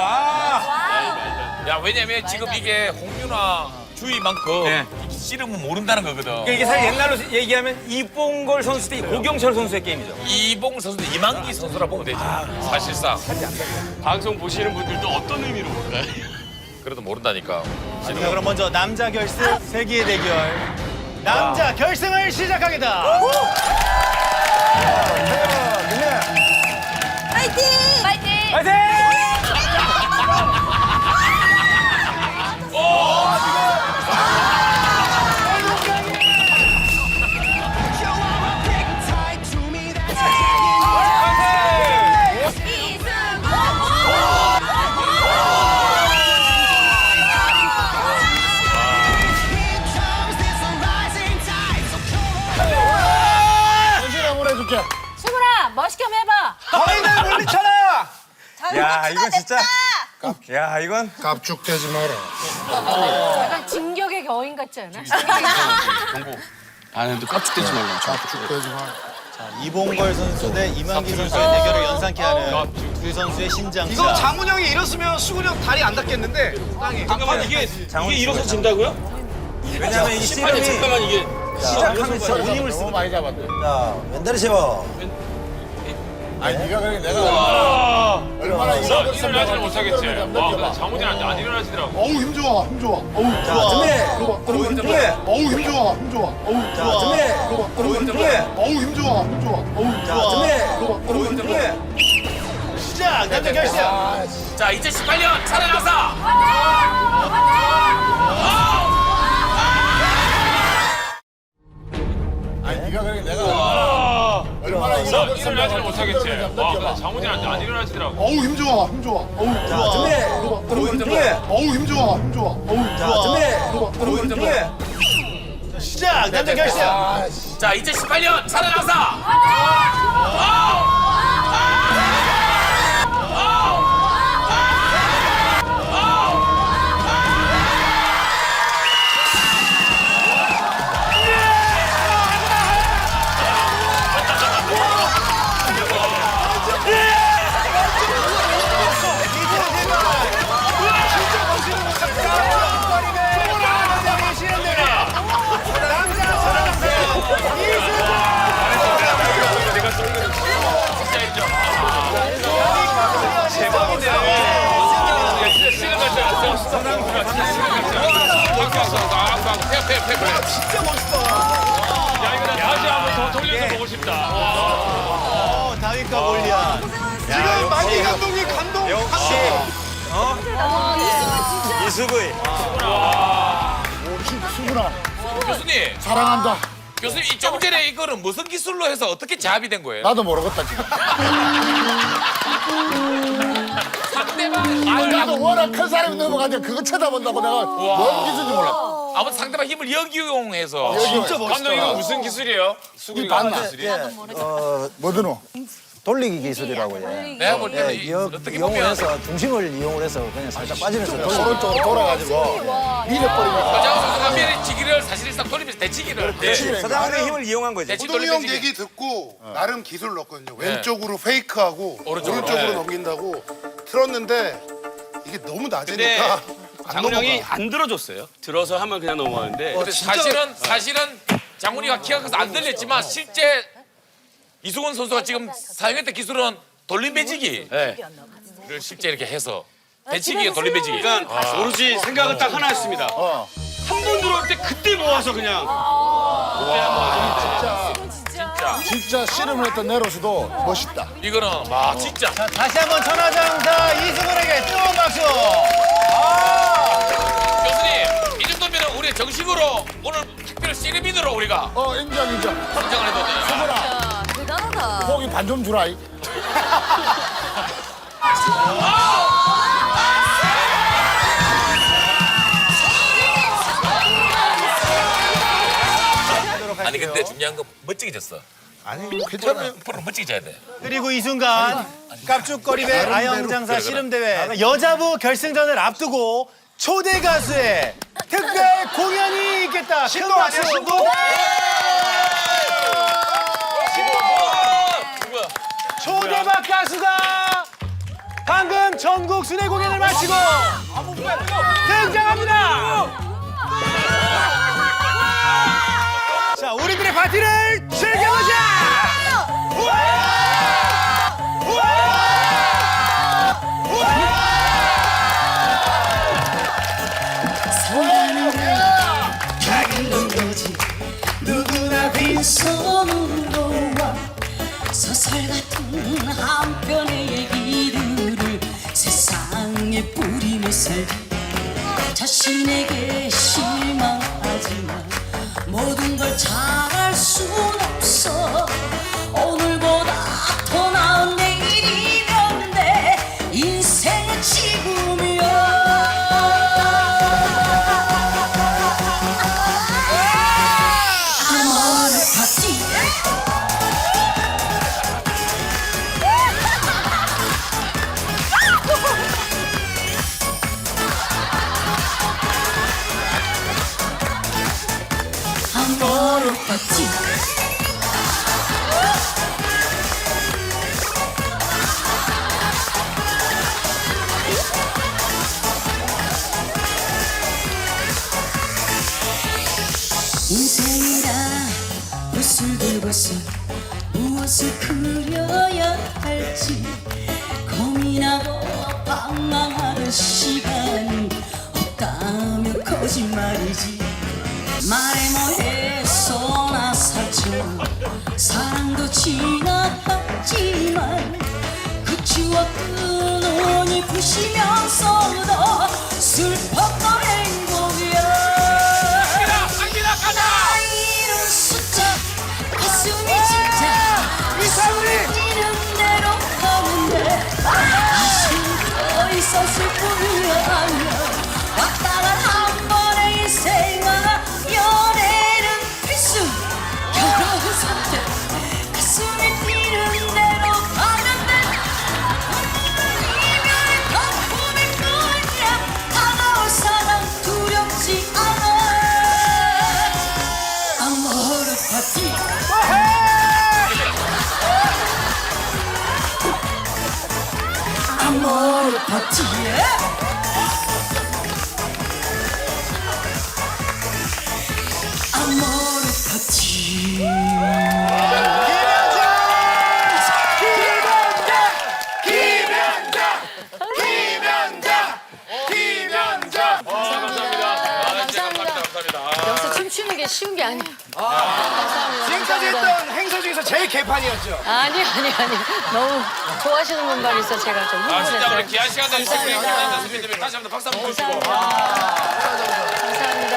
아. 야 왜냐면 지금 이게 홍윤아 주의만큼 네. 씨름은 모른다는 거거든. 그러니까 이게 사실 옛날로 얘기하면 이봉걸 선수 대 고경철 선수의 게임이죠. 이봉 선수도 이만기 선수라 보면 되지. 사실상 방송 보시는 분들도 어떤 의미로 볼까요? 그래도 모른다니까. 자, 그럼 먼저 남자 결승 세기의 대결. 남자 결승을 시작하겠다. 파이팅! 파이팅! 이거 이건 진짜-. 야, 이건 깝죽대지 마라. 약간 진격의 거인 같지 않아? 아 근데 깝죽대지 말라. 깝죽대지 마라. 이봉걸 선수 대 이만기 선수의 대결을 연상케 하는 두 선수의 신장차. 이거 장훈 형이 일었으면 수근 형 다리 안 닿겠는데 땅에. 잠깐만 이게 이게 일어서 씨가- 진다고요? 왜냐면 이 심판이 씨름이 잠깐만 이게 시작하면 진짜 온 힘을 쓰는 많이 잡았네. 자, 왼다리 세워. 아니 네가 그래 내가 얼마나 일하고 일어나지는 못하겠지. 와, 근데 장훈이 안, 안 일어나지더라고. 어우 힘 좋아 힘 좋아. 어우 자, 좋아. 어우 힘 좋아. 어우 힘 좋아 힘 좋아. 어우 자, 좋아. 어우 힘 좋아. 어우 힘 좋아 힘 좋아. 어우 자, 좋아. 준비. 좋아. 어우 힘 좋아. 시작. 남자 결승. 자, 2018년 살아나서 아니 네가 그래 내가 얼마나 일하고 일어나지는 못하겠지. 와, 근데 장훈이 안, 안 일어나지더라고. 어우 힘 좋아 힘 좋아. 어우 자, 좋아. 준비. 어우 힘 좋아. 어우 힘 좋아 힘 좋아. 어우 자, 좋아. 준비. 어우 힘 좋아. 시작. 남자 결승. 자, 2018년 살아 나서 진짜 멋있다. 야, 이거 나 다시 한 번 더 돌려서 보고 싶다. 어, 다윗과 골리앗. 지금 만기 감독님 감동. 역시 어? 이수구이. 수구나 교수님, 사랑한다. 교수님 이 좀 전에 이거는 무슨 기술로 해서 어떻게 제압이 된 거예요? 나도 모르겠다 지금. 상대방 아니 힘을 나도 워낙 큰 사람이 넘어가니까 그거 쳐다본다고 내가 뭔 기술인지 몰라. 아무튼 상대방 힘을 역이용해서 진짜 감독 이거 무슨 기술이에요? 이 봤나? 예, 어, 뭐드노? 돌리기 기술이라고 예. 내가 볼 때는 예, 이- 여, 어떻게 이용을 보면 해서 중심을 이용을 해서 그냥 살짝 빠지면서 돌리기. 오른쪽으로 돌아가지고 밀어버리면 여자 선수가 미치기를 사실상 돌리면서 대치기를 네. 서장훈의 힘을 이용한 거지. 대치 호동이 형 돌리면서 얘기 듣고 나름 기술 넣었거든요. 왼쪽으로 페이크하고 오른쪽으로. 오른쪽으로 네. 넘긴다고 틀었는데 이게 너무 낮으니까 안 장훈 형이 넘어가. 안 들어줬어요. 들어서 하면 그냥 넘어가는데 근데 사실은 사실은 장훈이가 키가 커서 안 들렸지만 실제 이수근 선수가 지금 사용했던 기술은 돌림 배지기를 네. 실제 이렇게 해서 배치기에 돌림 배지기. 그러니까 오로지 생각은 딱 하나였습니다. 어. 한번 들어올 때 그때 모아서 그냥 진짜 씨름을 했던 네로스도 멋있다. 이거는 와 진짜 자, 다시 한번 천하장사 이승훈에게 뜨거운 박수. 교수님 이 정도면 우리 정식으로 오늘 특별 씨름인으로 우리가 어 인정 인정. 선정을 해도 돼. 수구나 야, 대단하다. 고기 반 좀 주라. 이. 아니 근데 중요한 건 멋지게 졌어. 아니 괜찮아요. 프로 멋지게 져야 돼. 그리고 이 순간 깝죽거림의 아영장사 씨름대회 여자부 결승전을 앞두고 초대 가수의 특별 공연이 있겠다. 큰 박수. 초대박 가수가 방금 전국 순회 공연을 마치고 등장합니다. 자, 우리들의 파티를 즐겨보자. 누구나 빈손으로 와 소설 같은 한 편의 얘기들을 세상에 살기 자신에게 실망하지만 모든 걸 잘할 순 없어 오늘 거짓말이지. 말해 뭐해 소나 살처럼 사랑도 지나갔지만 그 추억도 눈이 부시면서도 슬펐던 아모 게 쉬운 게 아니에요. 지금까지 했던 행사 중에서 제일 개판이었죠. 아니 아니 아니 너무 좋아하시는 분만 있어 제가 좀 아 진짜 우리 흥분했어요. 귀한 시간 내주신 우리 김현정 선배님들 다시 한번 박수 한번 주시고 감사합니다.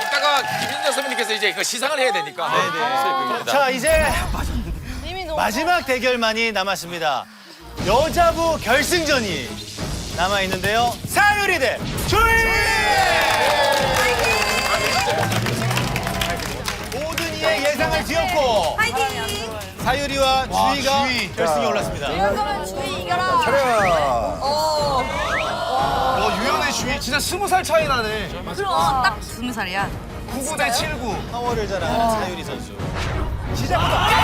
이따가 김현정 선배님께서 이제 그 시상을 해야 되니까 자, 이제 이미 너무 마지막 대결만이 남았습니다. 여자부 결승전이 남아 있는데요. 사유리 대 주희! 모든 이 예상을 뒤엎고 사유리와 주희가 결승에 올랐습니다. 그러면 주희 이겨라. 어, 유연의 주위 진짜 스무 살 차이 나네. 그럼 딱 스무 살이야. 99 대 79. 파워를 자랑하는 사유리 선수. 시작부터 사유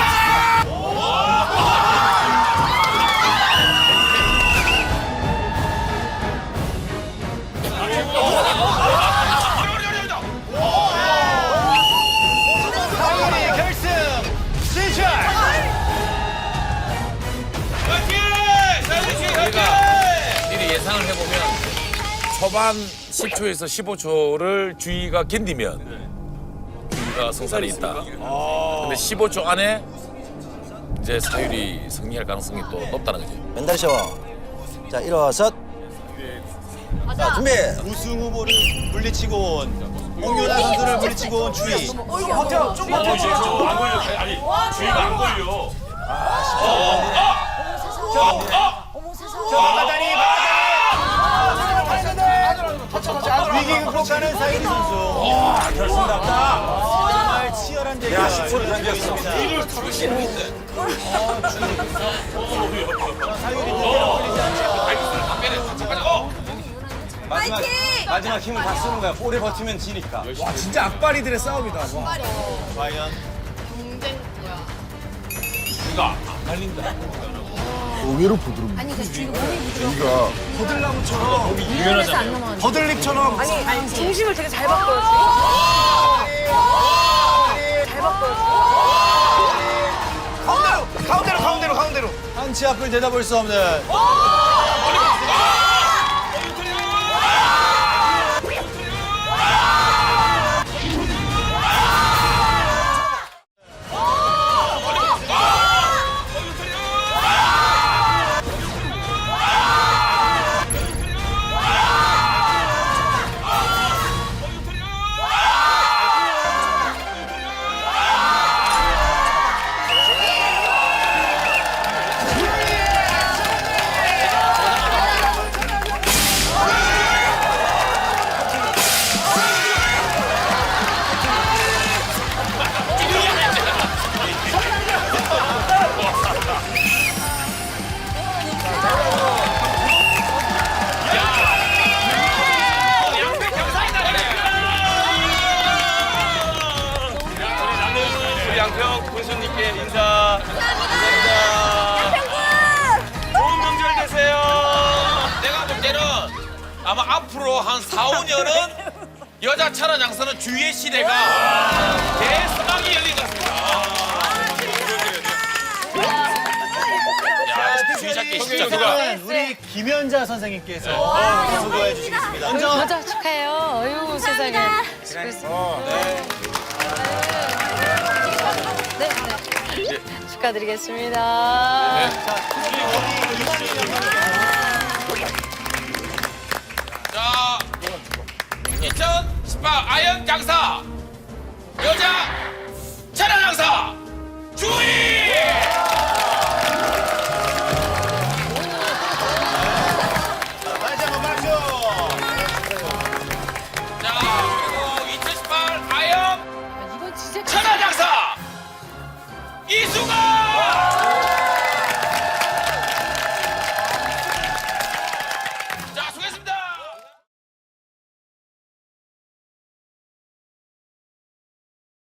초반 10초에서 15초를 주의가 견디면 주의가 승산이 있다. 근데 15초 안에 이제 사율이 승리할 가능성이 또 높다는 거지. 왼다리 샤워. 자, 일어서. 자, 준비. 우승 후보를 물리치고 온 홍윤아 선수를 물리치고 온 주희. 막아다니 위기 극복하는 사이리 선수. 결승 답다. 정말 치열한 대결. 야, 10초를 당겼어. 마지막, 마지막 힘을 다 쓰는 거야. 볼에 버티면 지니까. 진짜 악바리들의 싸움이다. 와. 과연 주의가 안 갈린다. 의외로 부드럽네. 아니 그 지금 몸이 여기가 유연해서 안 넘어가는. 버들립처럼 아니 아니 중심을 되게 잘 바꿔요. 잘 바꿔요. 가운데로 가운데로 가운데로 가운데로 한치 앞을 내다볼 수 없는 아마 앞으로 한 4, 5년은 여자 천안 양서는 주위의 시대가 대수막이 열린 것 같습니다. 야, 주위 잡기 진짜 누가 네, 우리 김연자 선생님께서 수고해 주시겠습니다. 먼저 맞아 축하해요. 어유 세상에. 수고했습니다. 네. 네. 축하드리겠습니다. 자, 격파 아연 장사. 여자 차량 장사. 주의